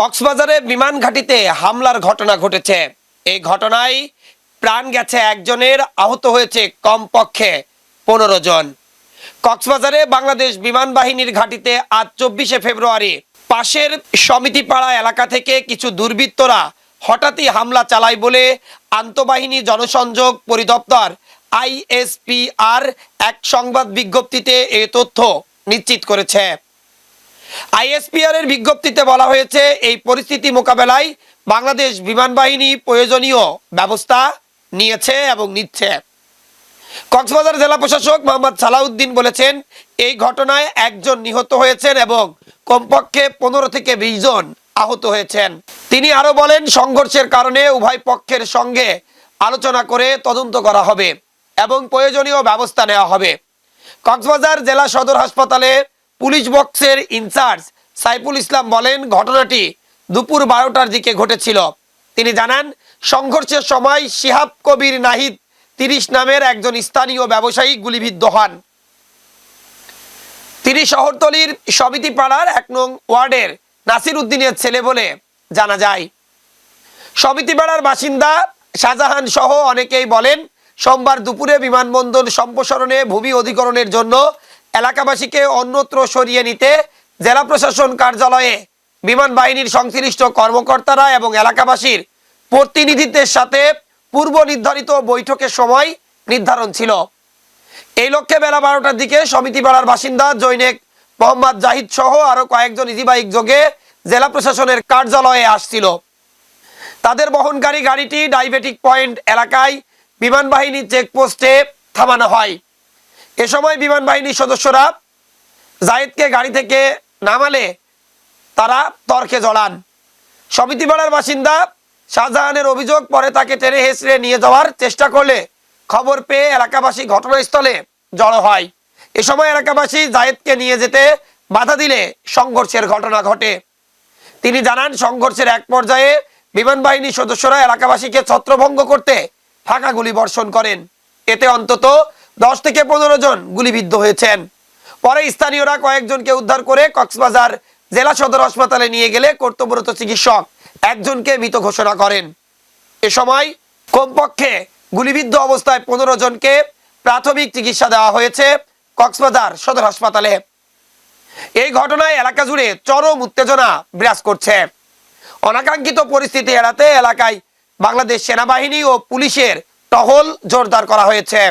কক্সবাজারে বিমান ঘাঁটিতে হামলার ঘটনা ঘটেছে। এই ঘটনায় প্রাণ গেছে একজনের, আহত হয়েছে কমপক্ষে পনেরো জন। কক্সবাজারে বাংলাদেশ বিমান বাহিনীর ঘাঁটিতে আজ চব্বিশে ফেব্রুয়ারি পাশের সমিতিপাড়া এলাকা থেকে কিছু দুর্বৃত্তরা হঠাৎই হামলা চালায় বলে আন্তঃবাহিনী জনসংযোগ পরিদপ্তর আইএসপিআর এক সংবাদ বিজ্ঞপ্তিতে এ তথ্য নিশ্চিত করেছে। আইএসপিআর এর বিজ্ঞপ্তিতে বলা হয়েছে, এই পরিস্থিতি মোকাবেলায় বাংলাদেশ বিমান বাহিনী প্রয়োজনীয় ব্যবস্থা নিয়েছে এবং নিচ্ছে। কক্সবাজার জেলা প্রশাসক মোহাম্মদ সালাউদ্দিন বলেছেন, এই ঘটনায় একজন নিহত হয়েছেন এবং কমপক্ষে পনেরো থেকে বিশ জন আহত হয়েছেন। তিনি আরও বলেন, সংঘর্ষের কারণে উভয় পক্ষের সঙ্গে আলোচনা করে তদন্ত করা হবে এবং প্রয়োজনীয় ব্যবস্থা নেওয়া হবে। কক্সবাজার জেলা সদর হাসপাতালে পুলিশ বক্সের ইনচার্জ সাইফুল ইসলাম বলেন, ঘটনাটি দুপুর বারোটার দিকে ঘটেছিল। তিনি জানান, সংঘর্ষের সময় শিহাব কবির নাহিদ তিরিশ নামের একজন স্থানীয় ব্যবসায়ী গুলিবিদ্ধ হন। তিনি শহরতলির সমিতি পাড়ার এক নং ওয়ার্ডের নাসির উদ্দিনের ছেলে বলে জানা যায়। সমিতি পাড়ার বাসিন্দা শাহজাহান সহ অনেকেই বলেন, সোমবার দুপুরে বিমানবন্দর সম্প্রসারণে ভূমি অধিকরণের জন্য এলাকাবাসীকে অন্যত্র সরিয়ে নিতে জেলা প্রশাসন কার্যালয়ে বিমান বাহিনীর সংশ্লিষ্ট কর্মকর্তারা এবং এলাকাবাসীর প্রতিনিধিদের সাথে পূর্ব নির্ধারিত বৈঠকের সময় নির্ধারণ ছিল। এই লক্ষ্যে বেলা বারোটার দিকে সমিতি পাড়ার বাসিন্দা জৈনেক মোহাম্মদ জাহিদ সহ আরও কয়েকজন ইজিবাইক যোগে জেলা প্রশাসনের কার্যালয়ে আসছিল। তাদের বহনকারী গাড়িটি ডায়াবেটিক পয়েন্ট এলাকায় বিমান বাহিনীর চেকপোস্টে থামানো হয়। এ সময় বিমান বাহিনীর সদস্যরা জায়েদকে গাড়ি থেকে নামালে তারা তর্কে জড়ান। সমিতিপাড়ার বাসিন্দা শাহজাহানের অভিযোগ, পরে তাকে টেনে হেসড়ে নিয়ে যাওয়ার চেষ্টা করলে খবর পেয়ে এলাকাবাসী ঘটনাস্থলে জড়ো হয়। এ সময় এলাকাবাসী জায়েদকে নিয়ে যেতে বাধা দিলে সংঘর্ষের ঘটনা ঘটে। তিনি জানান, সংঘর্ষের এক পর্যায়ে বিমান বাহিনীর সদস্যরা এলাকাবাসীকে ছত্রভঙ্গ করতে ফাঁকা গুলি বর্ষণ করেন। এতে অন্তত দশ থেকে পনেরো জন গুলিবিদ্ধ হয়েছেন। পরে স্থানীয়রা কয়েকজনকে উদ্ধার করে কক্সবাজার জেলা সদর হাসপাতালে নিয়ে গেলে কর্তব্যরত চিকিৎসক একজনকে মৃত ঘোষণা করেন। এ সময় কমপক্ষে গুলিবিদ্ধ অবস্থায় পনেরো জনকে প্রাথমিক চিকিৎসা দেওয়া হয়েছে কক্সবাজার সদর হাসপাতালে। এই ঘটনায় এলাকা জুড়ে চরম উত্তেজনা বিরাজ করছে। অনাকাঙ্ক্ষিত পরিস্থিতি এড়াতে এলাকায় বাংলাদেশ সেনাবাহিনী ও পুলিশের টহল জোরদার করা হয়েছে।